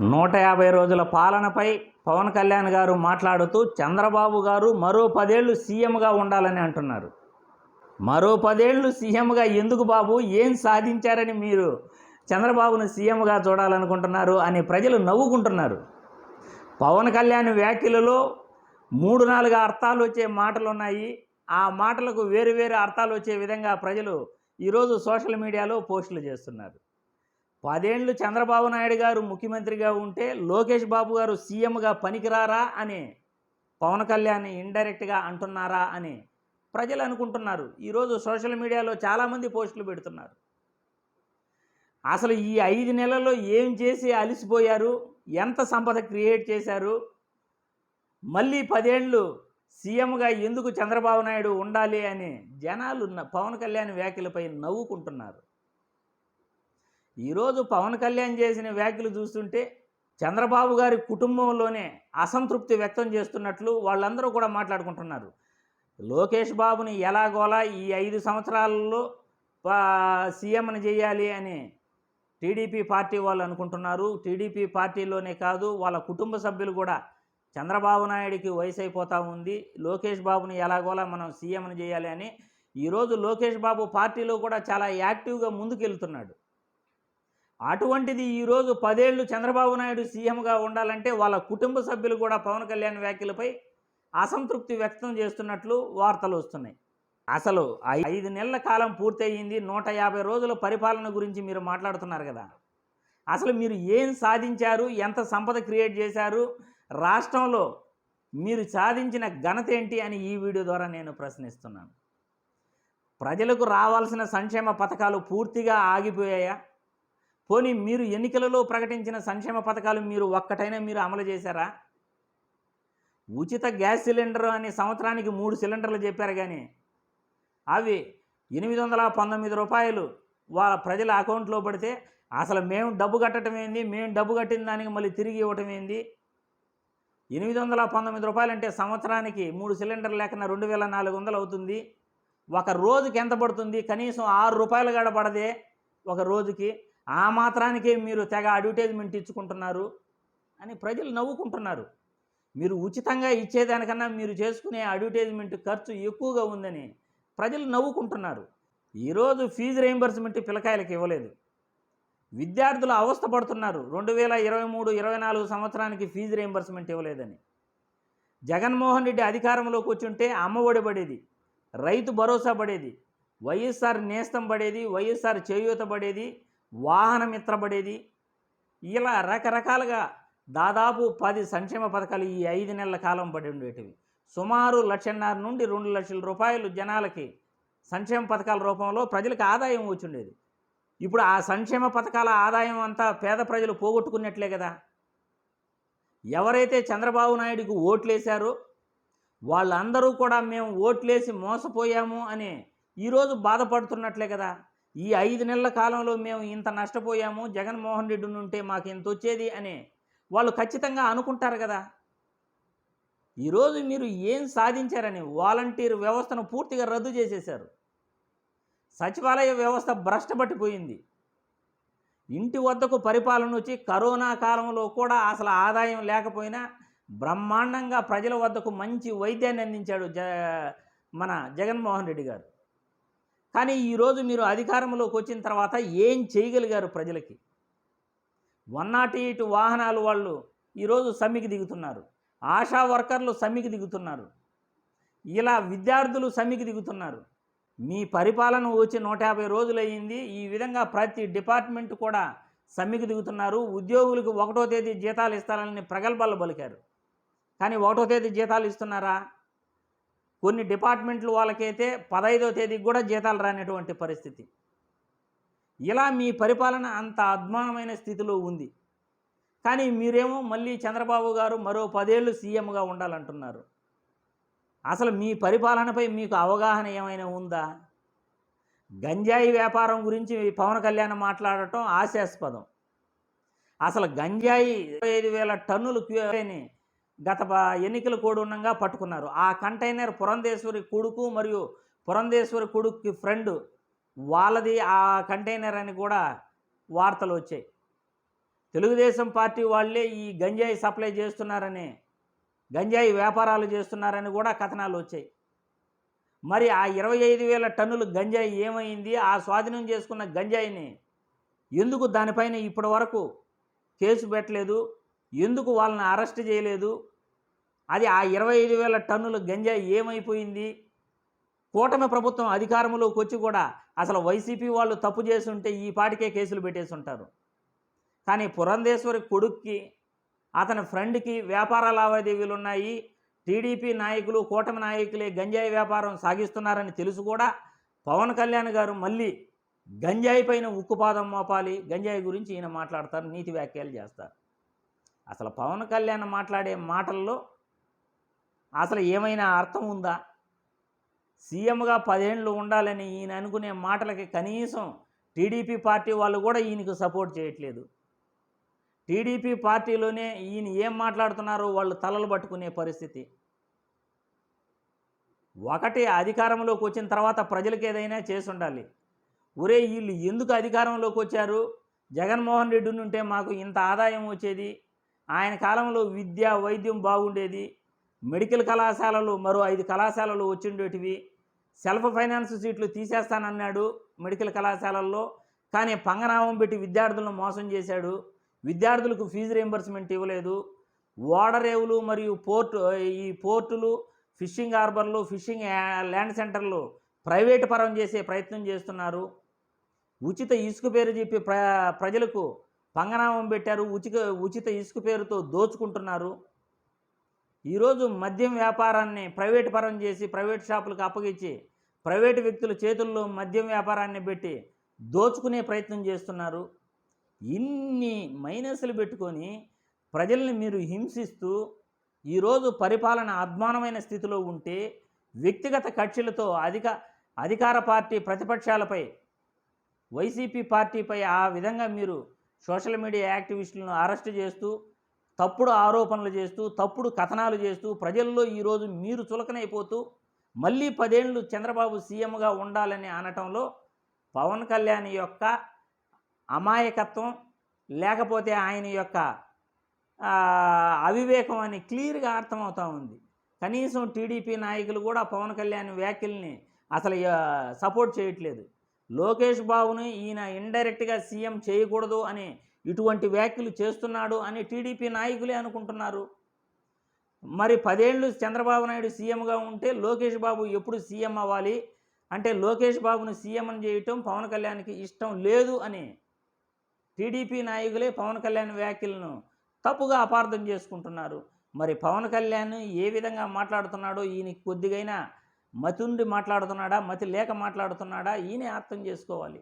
నూట యాభై రోజుల పాలనపై పవన్ కళ్యాణ్ గారు మాట్లాడుతూ చంద్రబాబు గారు మరో పదేళ్ళు సీఎంగా ఉండాలని అంటున్నారు. మరో పదేళ్ళు సీఎంగా ఎందుకు బాబు? ఏం సాధించారని మీరు చంద్రబాబును సీఎంగా చూడాలనుకుంటున్నారు అని ప్రజలు నవ్వుకుంటున్నారు. పవన్ కళ్యాణ్ వ్యాఖ్యలలో మూడు నాలుగు అర్థాలు వచ్చే మాటలు ఉన్నాయి ఆ మాటలకు వేరు వేరు అర్థాలు వచ్చే విధంగా ప్రజలు ఈరోజు సోషల్ మీడియాలో పోస్టులు చేస్తున్నారు. పదేళ్ళు చంద్రబాబు నాయుడు గారు ముఖ్యమంత్రిగా ఉంటే లోకేష్ బాబు గారు సీఎంగా పనికిరారా అని పవన్ కళ్యాణ్ ఇండైరెక్ట్గా అంటున్నారా అని ప్రజలు అనుకుంటున్నారు. ఈరోజు సోషల్ మీడియాలో చాలామంది పోస్టులు పెడుతున్నారు. అసలు ఈ ఐదు నెలల్లో ఏం చేసి అలసిపోయారు? ఎంత సంపద క్రియేట్ చేశారు? మళ్ళీ పదేళ్ళు సీఎంగా ఎందుకు చంద్రబాబు నాయుడు ఉండాలి అని జనాలు పవన్ కళ్యాణ్ వ్యాఖ్యలపై నవ్వుకుంటున్నారు. ఈరోజు పవన్ కళ్యాణ్ చేసిన వ్యాఖ్యలు చూస్తుంటే చంద్రబాబు గారి కుటుంబంలోనే అసంతృప్తి వ్యక్తం చేస్తున్నట్లు వాళ్ళందరూ కూడా మాట్లాడుకుంటున్నారు. లోకేష్ బాబుని ఎలాగోలా ఈ ఐదు సంవత్సరాలలో సీఎంని చేయాలి అని టీడీపీ పార్టీ వాళ్ళు అనుకుంటున్నారు. టీడీపీ పార్టీలోనే కాదు వాళ్ళ కుటుంబ సభ్యులు కూడా చంద్రబాబు నాయుడికి వయసు అయిపోతూ ఉంది. లోకేష్ బాబుని ఎలాగోలా మనం సీఎంని చేయాలి అని ఈరోజు లోకేష్ బాబు పార్టీలో కూడా చాలా యాక్టివ్గా ముందుకెళ్తున్నాడు. అటువంటిది ఈరోజు పదేళ్ళు చంద్రబాబు నాయుడు సీఎంగా ఉండాలంటే వాళ్ళ కుటుంబ సభ్యులు కూడా పవన్ కళ్యాణ్ వ్యాఖ్యలపై అసంతృప్తి వ్యక్తం చేస్తున్నట్లు వార్తలు వస్తున్నాయి. అసలు ఐదు నెలల కాలం పూర్తయింది నూట యాభై రోజుల పరిపాలన గురించి మీరు మాట్లాడుతున్నారు కదా. అసలు మీరు ఏం సాధించారు ఎంత సంపద క్రియేట్ చేశారు రాష్ట్రంలో మీరు సాధించిన ఘనత ఏంటి అని ఈ వీడియో ద్వారా నేను ప్రశ్నిస్తున్నాను. ప్రజలకు రావాల్సిన సంక్షేమ పథకాలు పూర్తిగా ఆగిపోయాయా? పోనీ మీరు ఎన్నికలలో ప్రకటించిన సంక్షేమ పథకాలు మీరు ఒక్కటైనా మీరు అమలు చేశారా? ఉచిత గ్యాస్ సిలిండర్ అని సంవత్సరానికి మూడు సిలిండర్లు చెప్పారు కానీ అవి ఎనిమిది వందల పంతొమ్మిది రూపాయలు వాళ్ళ ప్రజల అకౌంట్లో పడితే అసలు మేము డబ్బు కట్టడం ఏంది? మేము డబ్బు కట్టిన దానికి మళ్ళీ తిరిగి ఇవ్వటం ఏంది? ఎనిమిది వందల పంతొమ్మిది రూపాయలు అంటే సంవత్సరానికి మూడు సిలిండర్ లేకుండా రెండు వేల నాలుగు వందలు అవుతుంది. ఒక రోజుకి ఎంత పడుతుంది? కనీసం ఆరు రూపాయలు గడపడదే ఒక రోజుకి. ఆ మాత్రానికే మీరు తెగ అడ్వర్టైజ్మెంట్ ఇచ్చుకుంటున్నారు అని ప్రజలు నవ్వుకుంటున్నారు. మీరు ఉచితంగా ఇచ్చేదానికన్నా మీరు చేసుకునే అడ్వర్టైజ్మెంట్ ఖర్చు ఎక్కువగా ఉందని ప్రజలు నవ్వుకుంటున్నారు. ఈరోజు ఫీజు రీయింబర్స్మెంట్ పిల్లకాయలకు ఇవ్వలేదు. విద్యార్థులు అవస్థ పడుతున్నారు. రెండు వేల ఇరవై మూడు ఇరవై నాలుగు సంవత్సరానికి ఫీజు రీయింబర్స్మెంట్ ఇవ్వలేదని. జగన్మోహన్ రెడ్డి అధికారంలోకి వచ్చుంటే అమ్మఒడి పడేది రైతు భరోసా పడేది వైఎస్ఆర్ నేస్తం పడేది వైఎస్ఆర్ చేయూత పడేది వాహనం మిత్ర ఇలా రకరకాలుగా దాదాపు పది సంక్షేమ పథకాలు ఈ ఐదు నెలల కాలం పడి ఉండేటివి. సుమారు లక్షన్నర నుండి రెండు లక్షల రూపాయలు జనాలకి సంక్షేమ పథకాల రూపంలో ప్రజలకు ఆదాయం వచ్చుండేది. ఇప్పుడు ఆ సంక్షేమ పథకాల ఆదాయం అంతా పేద ప్రజలు పోగొట్టుకున్నట్లే కదా. ఎవరైతే చంద్రబాబు నాయుడుకి ఓట్లేశారో వాళ్ళందరూ కూడా మేము ఓట్లేసి మోసపోయాము అని ఈరోజు బాధపడుతున్నట్లే కదా. ఈ ఐదు నెలల కాలంలో మేము ఇంత నష్టపోయాము జగన్మోహన్ రెడ్డి ఉంటే మాకు ఇంత వచ్చేది అని వాళ్ళు ఖచ్చితంగా అనుకుంటారు కదా. ఈరోజు మీరు ఏం సాధించారని వాలంటీర్ వ్యవస్థను పూర్తిగా రద్దు చేసేశారు. సచివాలయ వ్యవస్థ భ్రష్టపట్టిపోయింది ఇంటి వద్దకు పరిపాలన వచ్చి కరోనా కాలంలో కూడా అసలు ఆదాయం లేకపోయినా బ్రహ్మాండంగా ప్రజల వద్దకు మంచి వైద్యాన్ని అందించాడు జ మన జగన్మోహన్ రెడ్డి గారు. కానీ ఈరోజు మీరు అధికారంలోకి వచ్చిన తర్వాత ఏం చేయగలిగారు ప్రజలకి? వన్ నాట్ ఎయిట్ వాహనాలు వాళ్ళు ఈరోజు సమ్మికి దిగుతున్నారు. ఆశా వర్కర్లు సమ్మికి దిగుతున్నారు. ఇలా విద్యార్థులు సమ్మికి దిగుతున్నారు. మీ పరిపాలన వచ్చి నూట యాభై రోజులయ్యింది ఈ విధంగా ప్రతి డిపార్ట్మెంట్ కూడా సమ్మికి దిగుతున్నారు. ఉద్యోగులకు ఒకటో తేదీ జీతాలు ఇస్తారని ప్రగల్భాలు పలికారు. కానీ ఒకటో తేదీ జీతాలు ఇస్తున్నారా? కొన్ని డిపార్ట్మెంట్లు వాళ్ళకైతే పదహైదో తేదీకి కూడా జీతాలు రానటువంటి పరిస్థితి. ఇలా మీ పరిపాలన అంత అద్మానమైన స్థితిలో ఉంది. కానీ మీరేమో మళ్ళీ చంద్రబాబు గారు మరో పదేళ్ళు సీఎంగా ఉండాలంటున్నారు. అసలు మీ పరిపాలనపై మీకు అవగాహన ఏమైనా ఉందా? గంజాయి వ్యాపారం గురించి పవన్ కళ్యాణ్ మాట్లాడటం ఆశాస్పదం. అసలు గంజాయి ఇరవై ఐదు వేల టన్నులు క్యూని గత ఎన్నికల కోడ్ ఉండగా పట్టుకున్నారు. ఆ కంటైనర్ పురంధేశ్వరి కొడుకు మరియు పురంధేశ్వరి కొడుకుకి ఫ్రెండ్ వాళ్ళది ఆ కంటైనర్ అని కూడా వార్తలు వచ్చాయి. తెలుగుదేశం పార్టీ వాళ్ళే ఈ గంజాయి సప్లై చేస్తున్నారని గంజాయి వ్యాపారాలు చేస్తున్నారని కూడా కథనాలు వచ్చాయి. మరి ఆ ఇరవై ఐదు వేల టన్నులు గంజాయి ఏమైంది? ఆ స్వాధీనం చేసుకున్న గంజాయిని ఎందుకు దానిపైన ఇప్పటి వరకు కేసు పెట్టలేదు? ఎందుకు వాళ్ళని అరెస్ట్ చేయలేదు? అది ఆ ఇరవై ఐదు వేల టన్నుల గంజాయి ఏమైపోయింది? కూటమి ప్రభుత్వం అధికారంలోకి వచ్చి కూడా అసలు వైసీపీ వాళ్ళు తప్పు చేస్తుంటే ఈ పాటికే కేసులు పెట్టేసి ఉంటారు. కానీ పురంధేశ్వరి కొడుక్కి అతని ఫ్రెండ్కి వ్యాపార లావాదేవీలు ఉన్నాయి. టీడీపీ నాయకులు కూటమి నాయకులే గంజాయి వ్యాపారం సాగిస్తున్నారని తెలుసు కూడా. పవన్ కళ్యాణ్ గారు మళ్ళీ గంజాయి పైన ఉక్కుపాదం మోపాలి. గంజాయి గురించి ఈయన మాట్లాడతారు నీతి వ్యాఖ్యలు చేస్తారు. అసలు పవన్ కళ్యాణ్ మాట్లాడే మాటల్లో అసలు ఏమైనా అర్థం ఉందా? సీఎంగా పదేళ్ళు ఉండాలని ఈయన అనుకునే మాటలకి కనీసం టీడీపీ పార్టీ వాళ్ళు కూడా ఈయనకు సపోర్ట్ చేయట్లేదు. టీడీపీ పార్టీలోనే ఈయన ఏం మాట్లాడుతున్నారో వాళ్ళు తలలు పట్టుకునే పరిస్థితి. ఒకటి అధికారంలోకి వచ్చిన తర్వాత ప్రజలకు ఏదైనా చేసి ఉండాలి. ఒరే వీళ్ళు ఎందుకు అధికారంలోకి వచ్చారు? జగన్మోహన్ రెడ్డి నుంటే మాకు ఇంత ఆదాయం వచ్చేది. ఆయన కాలంలో విద్య వైద్యం బాగుండేది. మెడికల్ కళాశాలలు మరో ఐదు కళాశాలలు వచ్చిండేటివి. సెల్ఫ్ ఫైనాన్స్ సీట్లు తీసేస్తానన్నాడు మెడికల్ కళాశాలల్లో. కానీ పంగనామం పెట్టి విద్యార్థులను మోసం చేశాడు. విద్యార్థులకు ఫీజు రీంబర్స్మెంట్ ఇవ్వలేదు. ఓడరేవులు మరియు పోర్టు ఈ పోర్టులు ఫిషింగ్ హార్బర్లు ఫిషింగ్ ల్యాండ్ సెంటర్లు ప్రైవేటు పరం చేసే ప్రయత్నం చేస్తున్నారు. ఉచిత ఇసుక పేరు చెప్పి ప్ర ప్రజలకు పంగనామం పెట్టారు ఉచిత ఉచిత ఇసుక పేరుతో దోచుకుంటున్నారు. ఈరోజు మద్యం వ్యాపారాన్ని ప్రైవేట్ పరం చేసి ప్రైవేట్ షాపులకు అప్పగించి ప్రైవేటు వ్యక్తుల చేతుల్లో మద్యం వ్యాపారాన్ని పెట్టి దోచుకునే ప్రయత్నం చేస్తున్నారు. ఇన్ని మైనస్లు పెట్టుకొని ప్రజల్ని మీరు హింసిస్తూ ఈరోజు పరిపాలన అధ్వానమైన స్థితిలో ఉంటే వ్యక్తిగత కక్షలతో అధిక అధికార పార్టీ ప్రతిపక్షాలపై వైసీపీ పార్టీపై ఆ విధంగా మీరు సోషల్ మీడియా యాక్టివిస్టులను అరెస్ట్ చేస్తూ తప్పుడు ఆరోపణలు చేస్తూ తప్పుడు కథనాలు చేస్తూ ప్రజల్లో ఈరోజు మీరు చులకనైపోతూ మళ్ళీ పదేళ్ళు చంద్రబాబు సీఎంగా ఉండాలని అనటంలో పవన్ కళ్యాణ్ యొక్క అమాయకత్వం లేకపోతే ఆయన యొక్క అవివేకం అని క్లియర్గా అర్థమవుతూ ఉంది. కనీసం టీడీపీ నాయకులు కూడా పవన్ కళ్యాణ్ వ్యాఖ్యల్ని అసలు సపోర్ట్ చేయట్లేదు. లోకేష్ బాబుని ఈయన ఇండైరెక్ట్గా సీఎం చేయకూడదు అని ఇటువంటి వ్యాఖ్యలు చేస్తున్నాడు అని టీడీపీ నాయకులే అనుకుంటున్నారు. మరి పదేళ్ళు చంద్రబాబు నాయుడు సీఎంగా ఉంటే లోకేష్ బాబు ఎప్పుడు సీఎం అవ్వాలి? అంటే లోకేష్ బాబును సీఎం అని చేయటం పవన్ కళ్యాణ్కి ఇష్టం లేదు అని టీడీపీ నాయకులే పవన్ కళ్యాణ్ వ్యాఖ్యలను తప్పుగా అపార్థం చేసుకుంటున్నారు. మరి పవన్ కళ్యాణ్ ఏ విధంగా మాట్లాడుతున్నాడో ఈయనకి కొద్దిగైనా మతి ఉండి మాట్లాడుతున్నాడా మతి లేక మాట్లాడుతున్నాడా ఈయనే అర్థం చేసుకోవాలి.